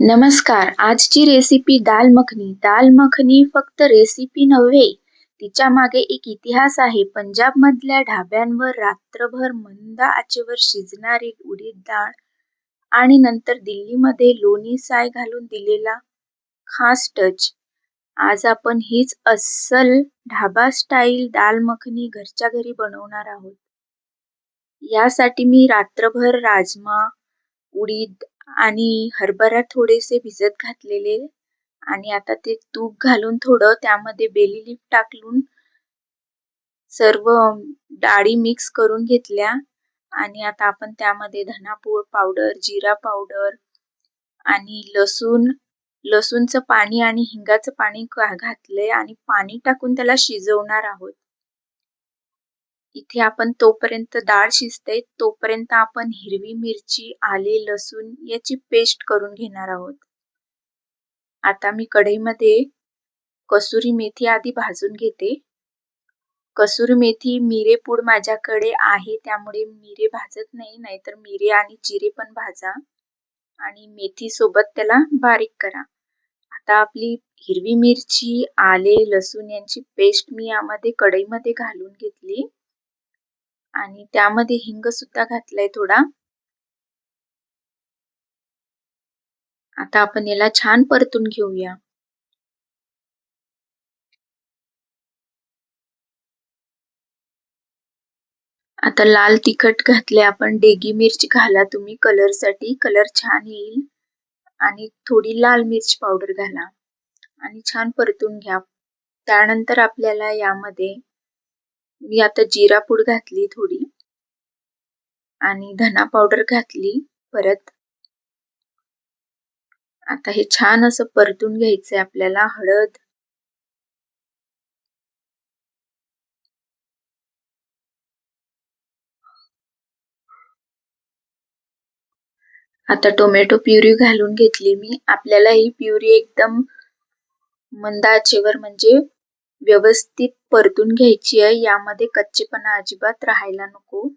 नमस्कार आजची रेसिपी दाल मखनी. दाल मखनी फक्त रेसिपी नव्हे तिच्यामागे एक इतिहास आहे. पंजाब मधल्या ढाब्यांवर रात्रभर मंद आचेवर शिजणारी उडीद डाळ आणि नंतर दिल्लीमध्ये लोणी साय घालून दिलेला खास टच आज आपण हीच अस्सल ढाबा स्टाईल दाल मखनी घरच्या घरी बनवणार आहोत. यासाठी मी रात्रभर राजमा उडीद आणि हरभरा थोडेसे भिजत घातलेले आणि आता ते तूप घालून थोडं त्यामध्ये बेली लीफ टाकून सर्व डाळी मिक्स करून घेतल्या. आणि आता आपण त्यामध्ये धनापूर पावडर जिरा पावडर आणि लसूण लसूणचं पाणी आणि हिंगाचं पाणी घातलंय आणि पाणी टाकून त्याला शिजवणार आहोत. इथे आपण तोपर्यंत डाळ शिजते तोपर्यंत आपण हिरवी मिरची आले लसूण याची पेस्ट करून घेणार आहोत. आता मी कढईमध्ये कसुरी मेथी आधी भाजून घेते. कसुरी मेथी मिरे पूड माझ्याकडे आहे त्यामुळे मिरे भाजत नाही नाहीतर मिरे आणि जिरे पण भाजा आणि मेथी सोबत त्याला बारीक करा. आता आपली हिरवी मिरची आले लसूण यांची पेस्ट मी यामध्ये कढईमध्ये घालून घेतली. आणि त्यामध्ये हिंग सुद्धा घातलाय थोडा. आता आपण याला छान परतून घेऊया. आता लाल तिखट घातले आपण. डेगी मिरची घाला तुम्ही कलरसाठी कलर छान येईल. आणि थोडी लाल मिरची पावडर घाला. आणि छान परतून घ्या. त्यानंतर आपल्याला यामध्ये मी आता जिरा पूड घातली थोडी. आणि धना पावडर घातली परत. आता हे छान असं परतून घ्यायचंय आपल्याला हळद. आता टोमॅटो प्युरी घालून घेतली मी. आपल्याला ही प्युरी एकदम मंद आचेवर म्हणजे व्यवस्थित परतून घ्यायची आहे. यामध्ये कच्चेपणा अजिबात राहायला नको.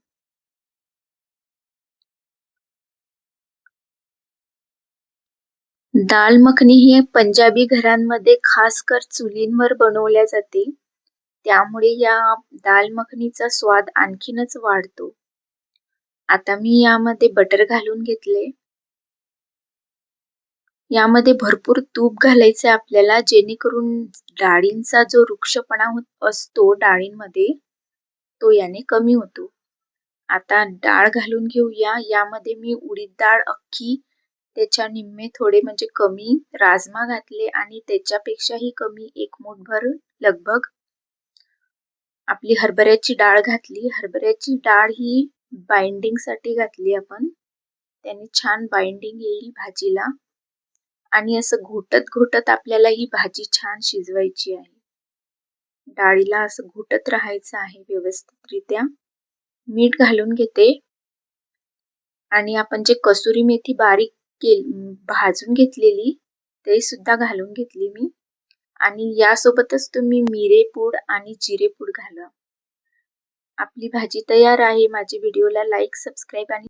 दाल मखनी ही पंजाबी घरांमध्ये खास कर चुलींवर बनवल्या जाते. त्यामुळे या दाल मखनीचा स्वाद आणखीनच वाढतो. आता मी यामध्ये बटर घालून घेतले. यामध्ये भरपूर तूप घालायचे आपल्याला जेणेकरून डाळींचा जो वृक्षपणा असतो डाळींमध्ये तो याने कमी होतो. आता डाळ घालून घेऊया. यामध्ये मी उडीद डाळ अख्खी त्याच्या निम्मे थोडे म्हणजे कमी राजमा घातले आणि त्याच्यापेक्षाही कमी एक मुठभर लगभग आपली हरभऱ्याची डाळ घातली. हरभऱ्याची डाळ ही बाइंडिंगसाठी घातली आपण. त्याने छान बाइंडिंग येईल भाजीला. आणि असं घोटत घोटत आपल्याला ही भाजी छान शिजवायची आहे. डाळीला असं घोटत राहायचं आहे व्यवस्थितरित्या. मीठ घालून घेते. आणि आपण जे कसुरी मेथी बारीक भाजून घेतलेली ते सुद्धा घालून घेतली मी. आणि यासोबतच तुम्ही मिरे पूड आणि जिरेपूड घाला. आपली भाजी तयार आहे. माझी व्हिडिओला लाईक सबस्क्राईब आणि